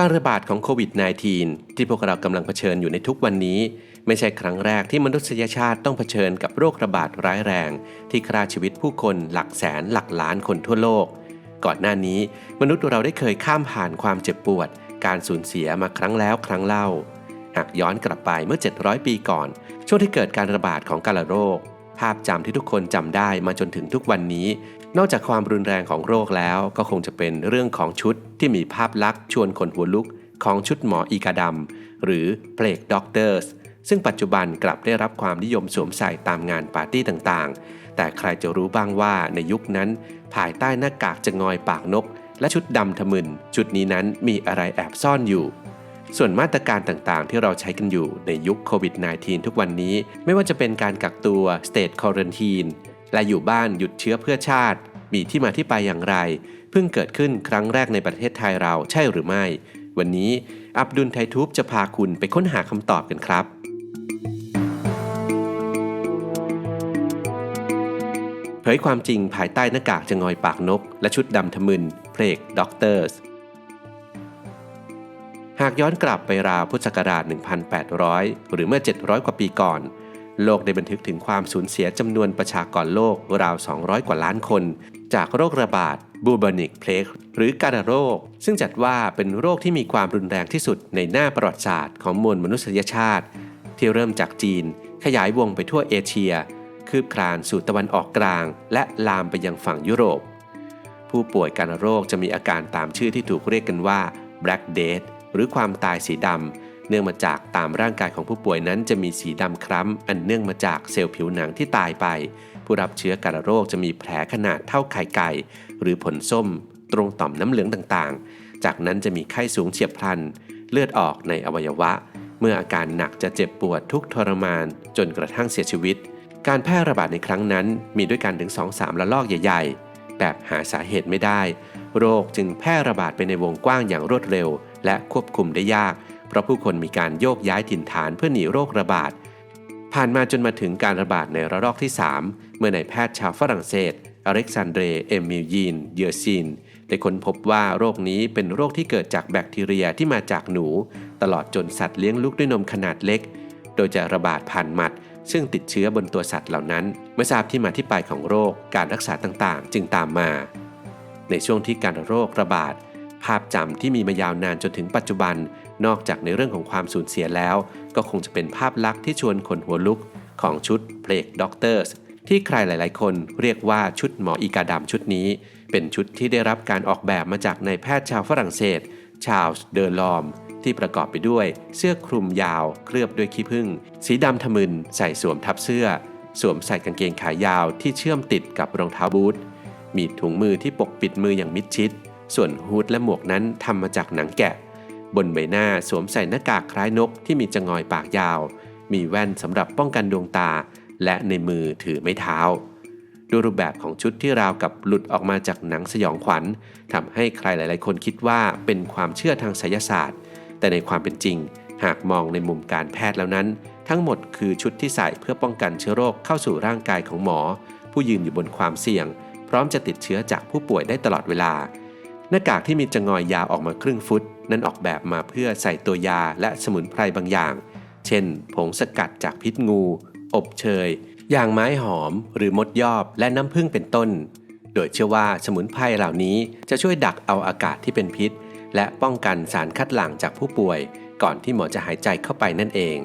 การระบาดของโควิด -19 ที่พวกเรากำลังเผชิญอยู่ในทุกวันนี้ ไม่ใช่ครั้งแรกที่มนุษยชาติต้องเผชิญกับโรคระบาดร้ายแรง ที่ฆ่าชีวิตผู้คนหลักแสนหลักล้านคนทั่วโลก ก่อนหน้านี้ มนุษย์เราได้เคยข้ามผ่านความเจ็บปวด การสูญเสียมาครั้งแล้วครั้งเล่า หากย้อนกลับไปเมื่อ 700 ปีก่อน ช่วงที่เกิดการระบาดของกาฬโรค ภาพจำที่ทุกคนจำได้มาจนถึงทุกวันนี้ นอกจากความรุนแรงของโรคแล้วก็คงจะเป็นเรื่องของชุดที่มีภาพลักษณ์ชวนคนหัวลุกของชุดหมออีกาดำหรือเพลกด็อกเตอร์สซึ่งปัจจุบันกลับได้รับความนิยมสวมใส่ตามงานปาร์ตี้ต่างๆ แต่ใครจะรู้บ้างว่าในยุคนั้น ภายใต้หน้ากากจะงอยปากนก และชุดดำทะมึน ชุดนี้นั้นมีอะไรแอบซ่อนอยู่ ส่วนมาตรการต่างๆ ที่เราใช้กันอยู่ในยุคโควิด -19 ทุกวันนี้ ไม่ว่าจะเป็นการกักตัว State Quarantine และอยู่บ้านหยุดเชื้อเพื่อชาติ มีที่มาที่ไปอย่างไร เพิ่งเกิดขึ้นครั้งแรกในประเทศไทยเราใช่หรือไม่ วันนี้อับดุลไททูบจะพาคุณไปค้นหาคำตอบกันครับเผยความจริงภายใต้หน้ากากจะงอยปากนก และชุดดำทะมึนเพลกด็อกเตอร์สหากย้อนกลับไปราวพุทธศักราช 1,800 หรือเมื่อ 700 กว่าปีก่อน โลกได้บันทึกถึงความสูญเสียจำนวนประชากรโลกราว 200 กว่าล้านคน จากโรคระบาดบูบานิกเพลกหรือการโรค ซึ่งจัดว่าเป็นโรคที่มีความรุนแรงที่สุดในหน้าประวัติศาสตร์ของมวลมนุษยชาติ ที่เริ่มจากจีน ขยายวงไปทั่วเอเชีย คืบคลานสู่ตะวันออกกลาง และลามไปยังฝั่งยุโรป ผู้ป่วยการโรคจะมีอาการตามชื่อที่ถูกเรียกกันว่า Black Death หรือความตายสีดำ เนื่องมาจากตามร่างกายของผู้ป่วยนั้นจะมีสีดำคล้ำ อันเนื่องมาจากเซลล์ผิวหนังที่ตายไป ผู้รับเชื้อการโรคจะมีแผลขนาดเท่าไข่ไก่ หรือผลส้ม ตรงต่อมน้ำเหลืองต่างๆ จากนั้นจะมีไข้สูงเฉียบพลัน เลือดออกในอวัยวะ เมื่ออาการหนักจะเจ็บปวดทุกทรมาน จนกระทั่งเสียชีวิต การแพร่ระบาดในครั้งนั้นมีด้วยกันถึง 2-3 ระลอกใหญ่ ๆ แบบหาสาเหตุไม่ได้ โรคจึงแพร่ระบาดไปในวงกว้างอย่างรวดเร็ว และควบคุมได้ยาก เพราะผู้คนมีการโยกย้ายถิ่นฐานเพื่อหนีโรคระบาด ผ่านมาจนมาถึงการระบาดในระลอกที่ 3 เมื่อนายแพทย์ชาวฝรั่งเศส อเล็กซานเดร เอมิลยีน เยอร์ซินได้ค้นพบว่าโรคนี้เป็นโรคที่เกิดจากแบคทีเรียที่มาจากหนู ตลอดจนสัตว์เลี้ยงลูกด้วยนมขนาดเล็ก โดยจะระบาดผ่านหมัด ซึ่งติดเชื้อบนตัวสัตว์เหล่านั้น เมื่อทราบที่มาที่ไปของโรค การรักษาต่างๆ จึงตามมา ในช่วงที่การโรคระบาดภาพจำที่มีมายาวนานจนถึงปัจจุบัน นอกจากในเรื่องของความสูญเสียแล้ว ก็คงจะเป็นภาพลักษณ์ที่ชวนคนหัวลุกของชุดเพลกด็อกเตอร์สที่ใครหลาย ๆ คนเรียกว่าชุดหมออีกาดำชุดนี้ เป็นชุดที่ได้รับการออกแบบมาจากนายแพทย์ชาวฝรั่งเศส ชาลส์เดอลอม ที่ประกอบไปด้วย เสื้อคลุมยาว เคลือบด้วยขี้ผึ้งสีดำทะมึนใส่สวมทับเสื้อ สวมใส่กางเกงขายาวที่เชื่อมติดกับรองเท้าบูทมีถุงมือที่ปกปิดมืออย่างมิดชิด ส่วนฮูดและหมวกนั้นทำมาจากหนังแกะ บนใบหน้าสวมใส่หน้ากากคล้ายนกที่มีจงอยปากยาว มีแว่นสำหรับป้องกันดวงตา และในมือถือไม้เท้าดูรูปแบบของชุดที่ราวกับหลุดออกมาจากหนังสยองขวัญทำให้ใครหลาย ๆ คนคิดว่าเป็นความเชื่อทางไสยศาสตร์ แต่ในความเป็นจริง หากมองในมุมการแพทย์แล้วนั้น ทั้งหมดคือชุดที่ใส่เพื่อป้องกันเชื้อโรคเข้าสู่ร่างกายของหมอ ผู้ยืนอยู่บนความเสี่ยง พร้อมจะติดเชื้อจากผู้ป่วยได้ตลอดเวลา หน้ากากที่มีจงอยยาวออกมาครึ่งฟุต นั้นออกแบบมาเพื่อใส่ตัวยาและสมุนไพรบางอย่าง เช่น ผงสกัดจากพิษงู อบเชยยางไม้หอม หรือมดยอบและน้ำผึ้งเป็นต้น โดยเชื่อว่าสมุนไพรเหล่านี้จะช่วยดักเอาอากาศที่เป็นพิษ และป้องกันสารคัดหลั่งจากผู้ป่วย ก่อนที่หมอจะหายใจเข้าไปนั่นเอง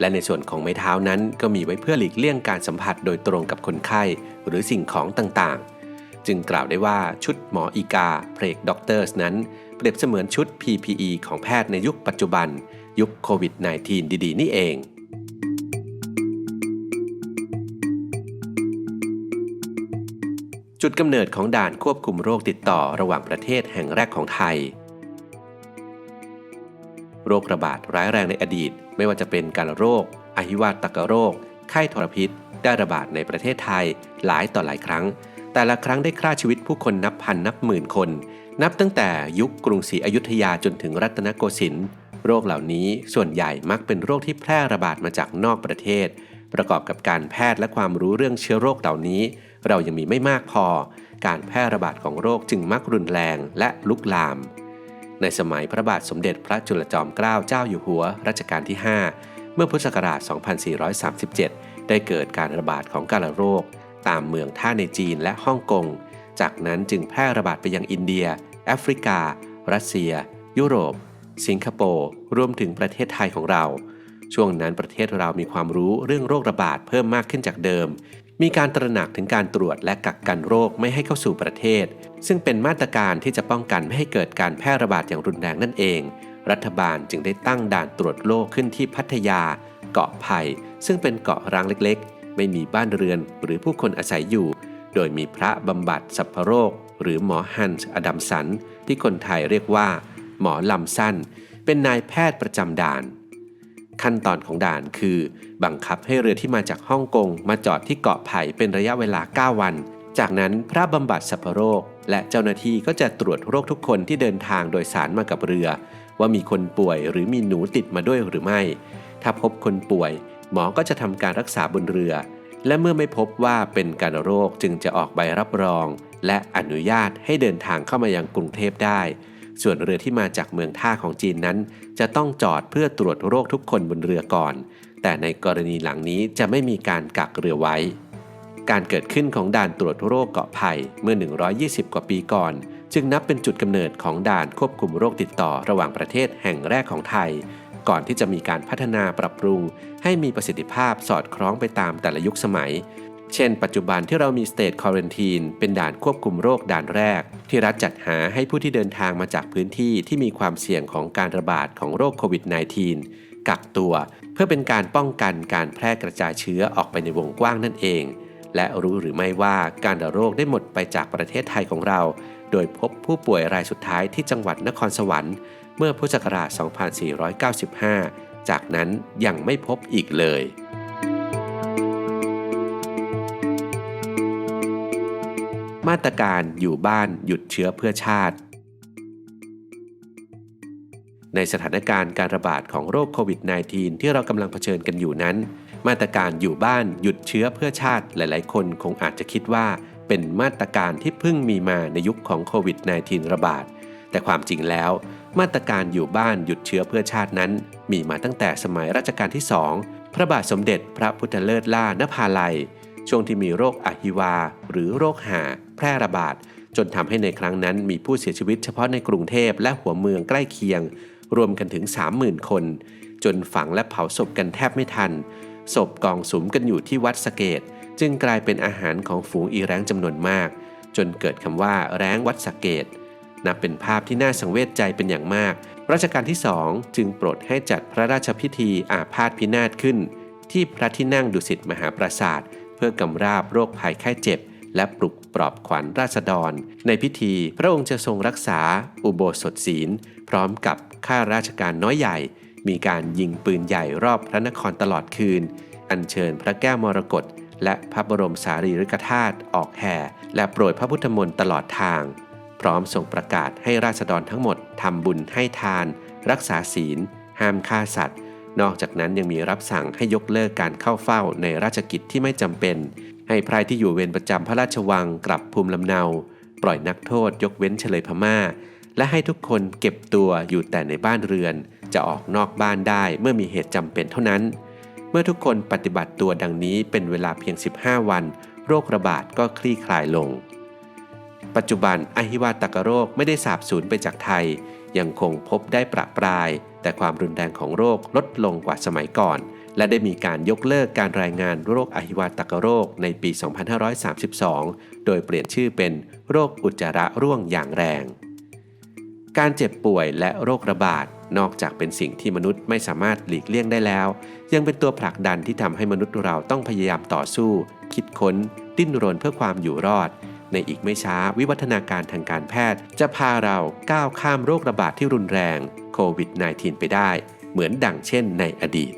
และในส่วนของไม้เท้านั้นก็มีไว้เพื่อหลีกเลี่ยงการสัมผัสโดยตรงกับคนไข้ หรือสิ่งของต่างๆ จึงกล่าวได้ว่าชุดหมออีกาเพลกด็อกเตอร์สนั้น เปรียบเสมือนชุด PPE ของแพทย์ในยุคปัจจุบัน ยุคโควิด -19 ดีๆ นี่เอง จุดกำเนิดของด่านควบคุมโรคติดต่อระหว่างประเทศแห่งแรกของไทย โรคระบาดร้ายแรงในอดีต ไม่ว่าจะเป็นการโรคอหิวาตกโรค ไข้ทรพิษ ได้ระบาดในประเทศไทยหลายต่อหลายครั้ง แต่ละครั้งได้ฆ่าชีวิตผู้คนนับพันนับหมื่นคน นับตั้งแต่ยุคกรุงศรีอยุธยาจนถึงรัตนโกสินทร์โรคเหล่านี้ส่วนใหญ่มักเป็นโรคที่แพร่ระบาดมาจากนอกประเทศ ประกอบกับการแพทย์และความรู้เรื่องเชื้อโรคเหล่านี้ เรายังมีไม่มากพอ การแพร่ระบาดของโรคจึงมักรุนแรงและลุกลาม ในสมัยพระบาทสมเด็จพระจุลจอมเกล้าเจ้าอยู่หัวรัชกาลที่ 5 เมื่อพุทธศักราช 2437 ได้เกิดการระบาดของกาฬโรค ตามเมืองท่าในจีนและฮ่องกง จากนั้นจึงแพร่ระบาดไปยังอินเดีย แอฟริกา รัสเซีย ยุโรป สิงคโปร์รวมถึงประเทศไทยของเรา ช่วงนั้นประเทศเรามีความรู้เรื่องโรคระบาดเพิ่มมากขึ้นจากเดิม มีการตระหนักถึงการตรวจและกักกันโรคไม่ให้เข้าสู่ประเทศ ซึ่งเป็นมาตรการที่จะป้องกันไม่ให้เกิดการแพร่ระบาดอย่างรุนแรงนั่นเอง รัฐบาลจึงได้ตั้งด่านตรวจโรคขึ้นที่พัทยา เกาะไผ่ซึ่งเป็นเกาะร้างเล็กๆ ไม่มีบ้านเรือนหรือผู้คนอาศัยอยู่ โดยมีพระบำบัดสัพพโรค หรือหมอฮันส์อดัมสัน ที่คนไทยเรียกว่า หมอลำสั้น เป็นนายแพทย์ประจำด่าน ขั้นตอนของด่านคือ บังคับให้เรือที่มาจากฮ่องกงมาจอดที่เกาะไผ่เป็นระยะเวลา 9 วัน จากนั้นพระบำบัดสัพพโรค และเจ้าหน้าที่ก็จะตรวจโรคทุกคนที่เดินทางโดยสารมากับเรือ ว่ามีคนป่วยหรือมีหนูติดมาด้วยหรือไม่ ถ้าพบคนป่วย หมอก็จะทำการรักษาบนเรือ และเมื่อไม่พบว่าเป็นการโรคจึงจะออกใบรับรอง และอนุญาตให้เดินทางเข้ามายังกรุงเทพได้ ส่วนเรือที่มาจากเมืองท่าของจีนนั้น จะต้องจอดเพื่อตรวจโรคทุกคนบนเรือก่อน แต่ในกรณีหลังนี้จะไม่มีการกักเรือไว้ การเกิดขึ้นของด่านตรวจโรคเกาะไผ่เมื่อ 120 กว่าปีก่อน จึงนับเป็นจุดกำเนิดของด่านควบคุมโรคติดต่อระหว่างประเทศแห่งแรกของไทย ก่อนที่จะมีการพัฒนาปรับปรุง ให้มีประสิทธิภาพสอดคล้องไปตามแต่ละยุคสมัย เช่น ปัจจุบันที่เรามี State Quarantine เป็นด่านควบคุมโรคด่านแรก ที่รัฐจัดหาให้ผู้ที่เดินทางมาจากพื้นที่ที่มีความเสี่ยงของการระบาดของโรคโควิด -19 กักตัวเพื่อเป็นการป้องกันการแพร่กระจายเชื้อออกไปในวงกว้างนั่นเอง และรู้หรือไม่ว่าการระโรคได้หมดไปจากประเทศไทยของเรา โดยพบผู้ป่วยรายสุดท้ายที่จังหวัดนครสวรรค์ เมื่อพุทธศักราช 2495 จากนั้นยังไม่พบอีกเลย มาตรการอยู่บ้านหยุดเชื้อเพื่อชาติ ในสถานการณ์การระบาดของโรคโควิด -19 ที่เรากำลังเผชิญกันอยู่นั้น มาตรการอยู่บ้านหยุดเชื้อเพื่อชาติหลาย ๆ คนคงอาจจะคิดว่า เป็นมาตรการที่เพิ่งมีมาในยุคของโควิด -19 ระบาด แต่ความจริงแล้ว มาตรการอยู่บ้านหยุดเชื้อเพื่อชาตินั้น มีมาตั้งแต่สมัยรัชกาลที่สองพระบาทสมเด็จพระพุทธเลิศล่านภาลัย ช่วงที่มีโรคอหิวา หรือโรคหา แพร่ระบาด จนทำให้ในครั้งนั้นมีผู้เสียชีวิตเฉพาะในกรุงเทพและหัวเมืองใกล้เคียง รวมกันถึง 30,000 คน จนฝังและเผาศพกันแทบไม่ทันศพกองสุมกันอยู่ที่วัดสเกต จึงกลายเป็นอาหารของฝูงอีแร้งจำนวนมาก จนเกิดคำว่าแร้งวัดสเกต นับเป็นภาพที่น่าสังเวชใจเป็นอย่างมาก รัชกาลที่สองจึงโปรดให้จัดพระราชพิธีอาพาธพินาศขึ้น ที่พระที่นั่งดุสิตมหาปราสาท เพื่อกำราบโรคภัยไข้เจ็บ และปลุกปลอบขวัญราษฎร ในพิธีพระองค์จะทรงรักษา อุโบสถศีล พร้อมกับข้าราชการน้อยใหญ่ มีการยิงปืนใหญ่รอบพระนครตลอดคืน อัญเชิญพระแก้วมรกต และพระบรมสารีริกธาตุออกแห่ และโปรยพระพุทธมนต์ตลอดทาง พร้อมส่งประกาศให้ราษฎรทั้งหมดทำบุญให้ทาน รักษาศีล ห้ามฆ่าสัตว์ นอกจากนั้นยังมีรับสั่งให้ยกเลิกการเข้าเฝ้าในราชกิจที่ไม่จำเป็น ให้พรายที่อยู่เวรประจำพระราชวังกลับภูมิลำเนา ปล่อยนักโทษยกเว้นเฉลยพม่า และให้ทุกคนเก็บตัวอยู่แต่ในบ้านเรือน จะออกนอกบ้านได้เมื่อมีเหตุจำเป็นเท่านั้น เมื่อทุกคนปฏิบัติตัวดังนี้เป็นเวลาเพียง 15 วัน โรคระบาดก็คลี่คลายลง ปัจจุบันอหิวาตกโรคไม่ได้สาบสูญไปจากไทย ยังคงพบได้ประปราย แต่ความรุนแรงของโรคลดลงกว่าสมัยก่อน และได้มีการยกเลิกการรายงานโรคอหิวาตกโรคในปี 2532 โดยเปลี่ยนชื่อเป็นโรคอุจจาระร่วงอย่างแรง การเจ็บป่วยและโรคระบาด นอกจากเป็นสิ่งที่มนุษย์ไม่สามารถหลีกเลี่ยงได้แล้ว ยังเป็นตัวผลักดันที่ทำให้มนุษย์เราต้องพยายามต่อสู้ คิดค้น ดิ้นรนเพื่อความอยู่รอด ในอีกไม่ช้าวิวัฒนาการทางการแพทย์ จะพาเราก้าวข้ามโรคระบาดที่รุนแรงโควิด -19 ไปได้ เหมือนดังเช่นในอดีต